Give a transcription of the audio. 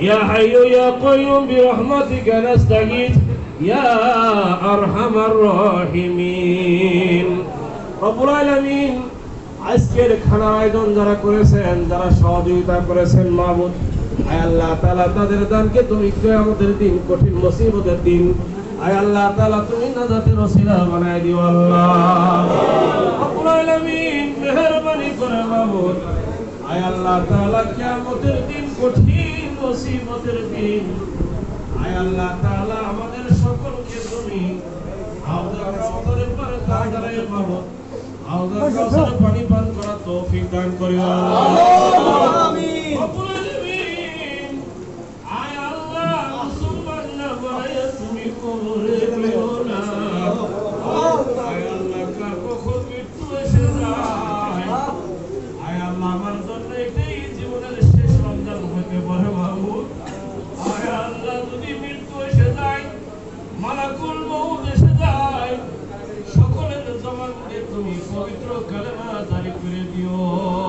يا حي يا قيوم برحمتك نستغيث يا أرحم الراحمين رب العالمين আজকের খানার আয়োজন যারা করেছেন যারা সহযোগিতা করেছেন মাহবুদ আয় আল্লাহ তাআলা তাদের দানকে তুমি কিয়ামতের দিন কঠিন মুসিবতের দিন আয় আল্লাহ তাআলা তুমি নাজাতের ওসিলা বানায় দিও আল্লাহ রব্বুল আলামিন মেহেরবানি করে মাহবুদ আয় আল্লাহ তাআলা কিয়ামতের দিন কঠিন মুসিবতের দিন। আয় আল্লাহ তাআলা আমাদের সকলকে তুমি আওদা কাউসারের পারে দাঁড়ায় মাহবুদ আওদা কাউসারের পানি পান করার তৌফিক দান করিও। আমিন। আয় আল্লাহ না বানায় তুমি কবরে এটাই জীবনের শেষ রমজান হতে পারে মাহমুদ আয় আল্লাহ, যদি মৃত্যু এসে যায়, মালাকুল মউত এসে যায়, সকলের দিয়ে তুমি পবিত্র কালেমা জারি করে দিও।